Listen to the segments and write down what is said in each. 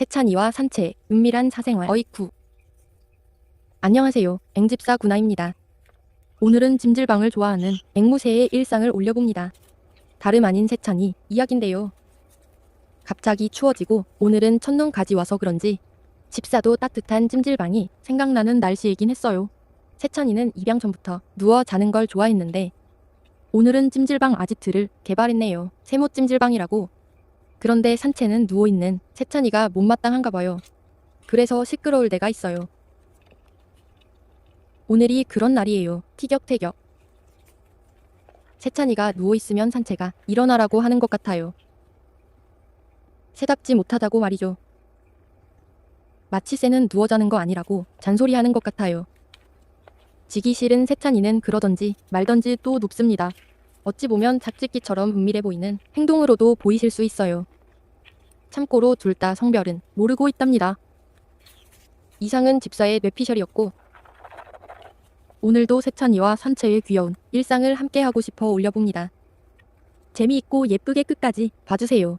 세찬이와 산채, 은밀한 사생활, 어이쿠. 안녕하세요. 앵집사 구나입니다. 오늘은 찜질방을 좋아하는 앵무새의 일상을 올려봅니다. 다름 아닌 세찬이 이야긴데요. 갑자기 추워지고 오늘은 첫눈까지 와서 그런지 집사도 따뜻한 찜질방이 생각나는 날씨이긴 했어요. 세찬이는 입양 전부터 누워 자는 걸 좋아했는데 오늘은 찜질방 아지트를 개발했네요. 세모 찜질방이라고. 그런데 산채는 누워있는 세찬이가 못마땅한가 봐요. 그래서 시끄러울 때가 있어요. 오늘이 그런 날이에요. 티격태격. 세찬이가 누워있으면 산채가 일어나라고 하는 것 같아요. 새답지 못하다고 말이죠. 마치 새는 누워 자는 거 아니라고 잔소리하는 것 같아요. 지기 싫은 세찬이는 그러던지 말던지 또 눕습니다. 어찌 보면 작짓기처럼 은밀해 보이는 행동으로도 보이실 수 있어요. 참고로 둘 다 성별은 모르고 있답니다. 이상은 집사의 뇌피셜이었고 오늘도 세찬이와 산채의 귀여운 일상을 함께하고 싶어 올려봅니다. 재미있고 예쁘게 끝까지 봐주세요.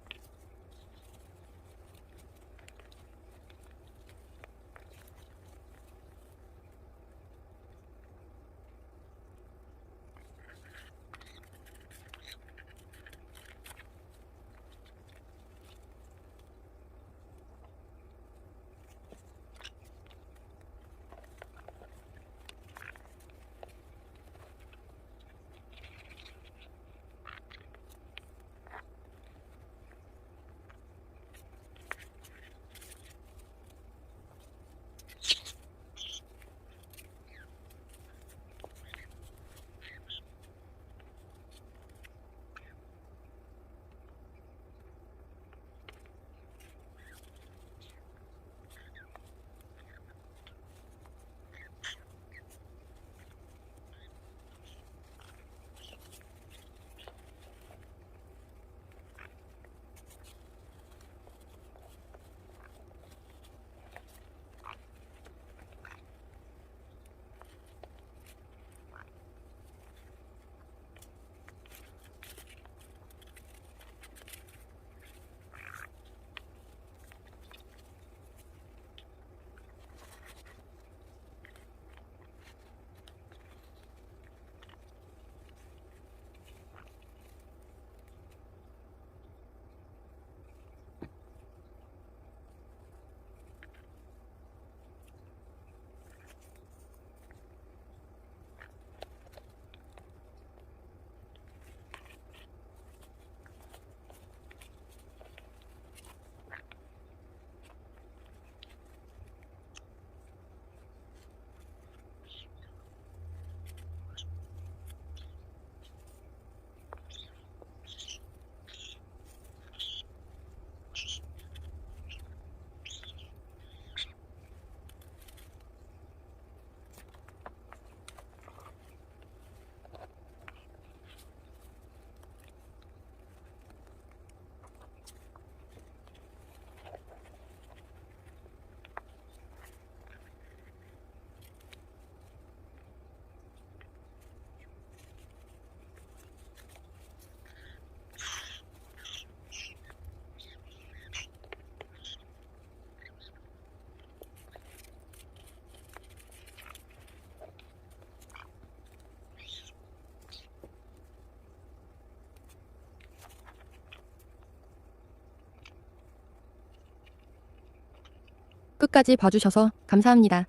끝까지 봐주셔서 감사합니다.